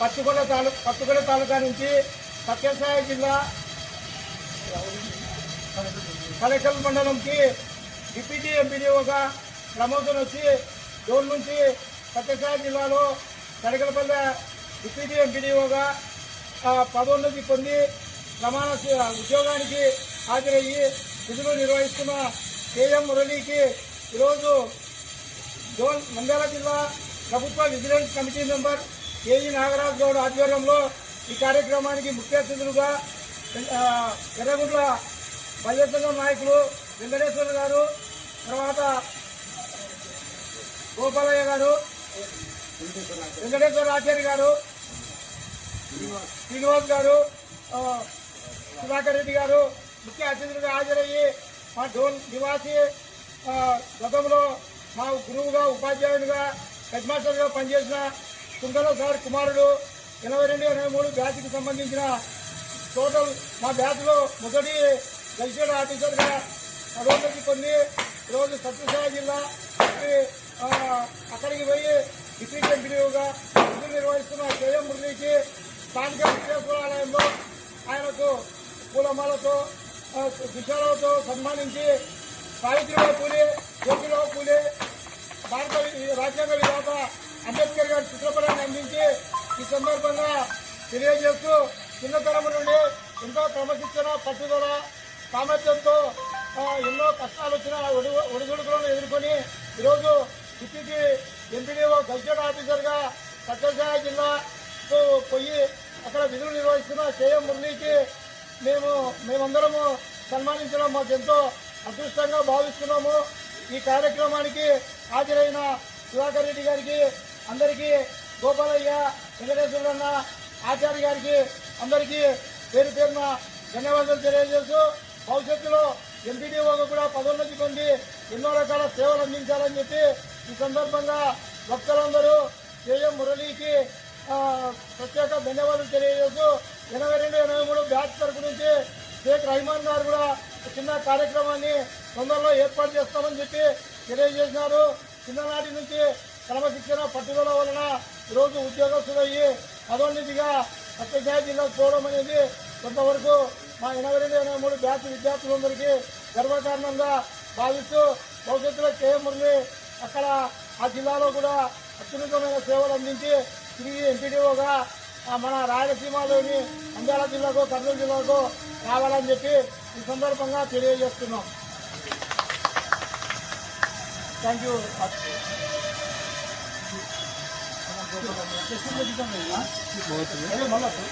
పత్తికొండ తాలూ పత్తికొండ తాలూకా నుంచి సత్యసాయి జిల్లా కలెక్టర్ మండలంకి డిప్యూటీ ఎంపీడీఓగా ప్రమోషన్ వచ్చి జోన్ నుంచి సత్యసాయి జిల్లాలో కడకలపల్లె డిప్యూటీ ఎంపీడీఓగా పదోన్నతి పొంది ప్రమాణ ఉద్యోగానికి హాజరయ్యి విధులు నిర్వహిస్తున్న కేఎం మురళీకి ఈరోజు జోన్ నంద్యాల జిల్లా ప్రభుత్వ vigilance committee member KG Nagaraju Goud ఆధ్వర్యంలో ఈ కార్యక్రమానికి ముఖ్య అతిథులుగా ఆ, ఎర్రగుంట్ల నాయకులు వెంకటేశ్వర గారు తర్వాత గోపాలయ్య గారు వెంకటేశ్వర ఆచార్య గారు శ్రీనివాస్ గారు సుధాకర్ రెడ్డి గారు ముఖ్య అతిథులుగా హాజరయ్యి మా డోన్ నివాసి గతంలో మా గురువుగా ఉపాధ్యాయునిగా హెడ్ మాస్టర్గా పనిచేసిన కుందల సార్ కుమారుడు ఎనభై రెండు ఎనభై మూడు బ్యాచ్కి సంబంధించిన టోటల్ మా బ్యాచ్లో మొదటి గెలిచిన ఆఫీసర్గా పదోన్నతి పొంది ఈరోజు సత్యసాయి జిల్లా అక్కడికి పోయి డిప్యూటీ ఎంపీగా విధులు నిర్వహిస్తున్న కేఎం మురళికి స్థానిక విశ్వేశ్వరాలయంలో ఆయనకు పూలమాలతో ఆ, దుశాలతో సన్మానించి సావిత్రిబాయి పూలే జ్యోతిరావు పూలే భారత రాజ్యాంగ విధాత అంబేద్కర్ గారి చిత్రపటాన్ని అందించి ఈ సందర్భంగా తెలియజేస్తూ చిన్నతనం నుండి ఎంతో క్రమశిక్షణ పట్టుదల సామర్థ్యంతో ఎన్నో కష్టాలు వచ్చిన ఒడి- ఒడిదుడుకులను ఎదుర్కొని ఈరోజు సిటీకి ఎంపీడీఓ గజెట్ ఆఫీసర్గా సత్యసాయి జిల్లాకు పోయి అక్కడ విధులు నిర్వహిస్తున్న కేఎం మురళీకి మేము మేమందరము సన్మానించడం మాకు ఎంతో అదృష్టంగా భావిస్తున్నాము. ఈ కార్యక్రమానికి హాజరైన సుధాకర్ రెడ్డి గారికి అందరికీ గోపాలయ్య వెంకటేశ్వరన్న ఆచార్య గారికి అందరికీ పేరు పేరున ధన్యవాదాలు తెలియజేస్తూ భవిష్యత్తులో ఎంపీడీఓగా కూడా పదోన్నతి పొంది ఎన్నో రకాల సేవలు అందించాలని చెప్పి ఈ సందర్భంగా భక్తులందరూ జేఎం మురళీకి ప్రత్యేక ధన్యవాదాలు తెలియజేస్తూ ఎనభై రెండు ఎనభై మూడు బ్యాచ్ తరపు నుంచి షేక్ రహమాన్ గారు కూడా చిన్న కార్యక్రమాన్ని తొందరలో ఏర్పాటు చేస్తామని చెప్పి తెలియజేసినారు. చిన్ననాటి నుంచి క్రమశిక్షణ పట్టుదల వలన ఈరోజు ఉద్యోగస్తులయ్యి పదోన్నతిగా సత్యసాయి జిల్లాకు పోవడం అనేది కొంతవరకు మా ఎనభై రెండు ఎనభై మూడు బ్యాచ్ విద్యార్థులందరికీ గర్వకారణంగా భావిస్తూ భవిష్యత్తులో కేఎం మురళి అక్కడ ఆ జిల్లాలో కూడా అత్యున్నతమైన సేవలు అందించి తిరిగి ఎంపీడీఓగా మన రాయలసీమలోని అంజాల జిల్లాకు కర్నూలు జిల్లాకు రావాలని చెప్పి ఈ సందర్భంగా తెలియజేస్తున్నాం. Thank you. 아, 뭐 먹었어요?